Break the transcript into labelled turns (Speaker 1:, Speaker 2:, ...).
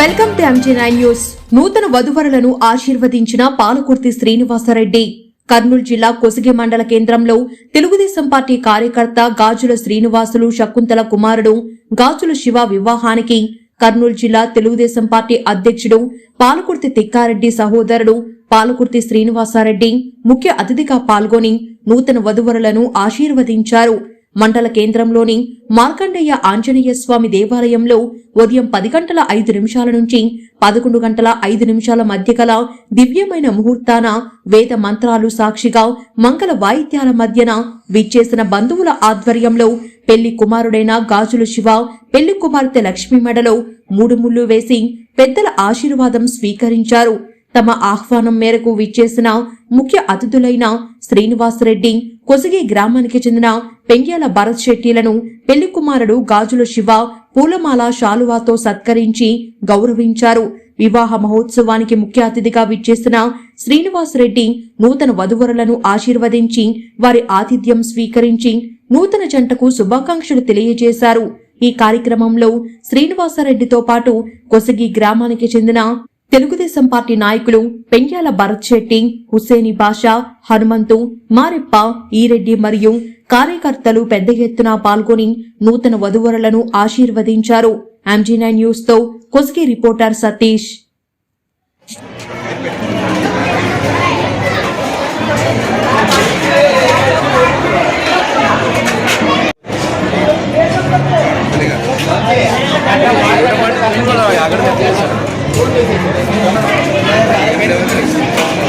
Speaker 1: Welcome to MG nine news. నూతన వధువరులను ఆశీర్వదించిన పాలకుర్తి శ్రీనివాసరెడ్డి. కర్నూలు జిల్లా కొసిగి మండల కేంద్రంలో తెలుగుదేశం పార్టీ కార్యకర్త గాజుల శ్రీనివాసులు శకుంతల కుమారుడు గాజుల శివ వివాహానికి కర్నూలు జిల్లా తెలుగుదేశం పార్టీ అధ్యక్షుడు పాలకుర్తి తిక్కారెడ్డి సహోదరుడు పాలకుర్తి శ్రీనివాసారెడ్డి ముఖ్య అతిథిగా పాల్గొని నూతన వధువరులను ఆశీర్వదించారు. మండల కేంద్రంలోని మార్కండేయ ఆంజనేయ స్వామి దేవాలయంలో ఉదయం పది గంటల ఐదు నిమిషాల నుంచి పదకొండు గంటల ఐదు నిమిషాల మధ్య గల దివ్యమైన ముహూర్తాన వేద మంత్రాలు సాక్షిగా మంగళ వాయిద్యాల మధ్యన విచ్చేసిన బంధువుల ఆధ్వర్యంలో పెళ్ళి కుమారుడైన గాజుల శివ పెళ్ళి కుమార్తె లక్ష్మీ మెడలో మూడు ముళ్ళు వేసి పెద్దల ఆశీర్వాదం స్వీకరించారు. తమ ఆహ్వానం మేరకు విచ్చేసిన ముఖ్య అతిథులైన శ్రీనివాసరెడ్డి కొసగి గ్రామానికి చెందిన పెంగ్యాల భరత్ శెట్టిలను పెళ్ళి కుమారుడు గాజుల శివ పూలమాల శాలువాతో సత్కరించి గౌరవించారు. వివాహ మహోత్సవానికి ముఖ్య అతిథిగా విచ్చేసిన శ్రీనివాసరెడ్డి నూతన వధువరులను ఆశీర్వదించి వారి ఆతిథ్యం స్వీకరించి నూతన జంటకు శుభాకాంక్షలు తెలియజేశారు. ఈ కార్యక్రమంలో శ్రీనివాసరెడ్డితో పాటు కొసగి గ్రామానికి చెందిన తెలుగుదేశం పార్టీ నాయకులు పెంగ్యాల భరత్ శెట్టి హుసేని బాషా హనుమంతు మారెప్ప ఈరెడ్డి మరియు కార్యకర్తలు పెద్ద ఎత్తున పాల్గొని నూతన వధువరులను ఆశీర్వదించారు. ఎంజీ నైన్ న్యూస్తో కొస్గి రిపోర్టర్ సతీష్. అక్కడ Thank you.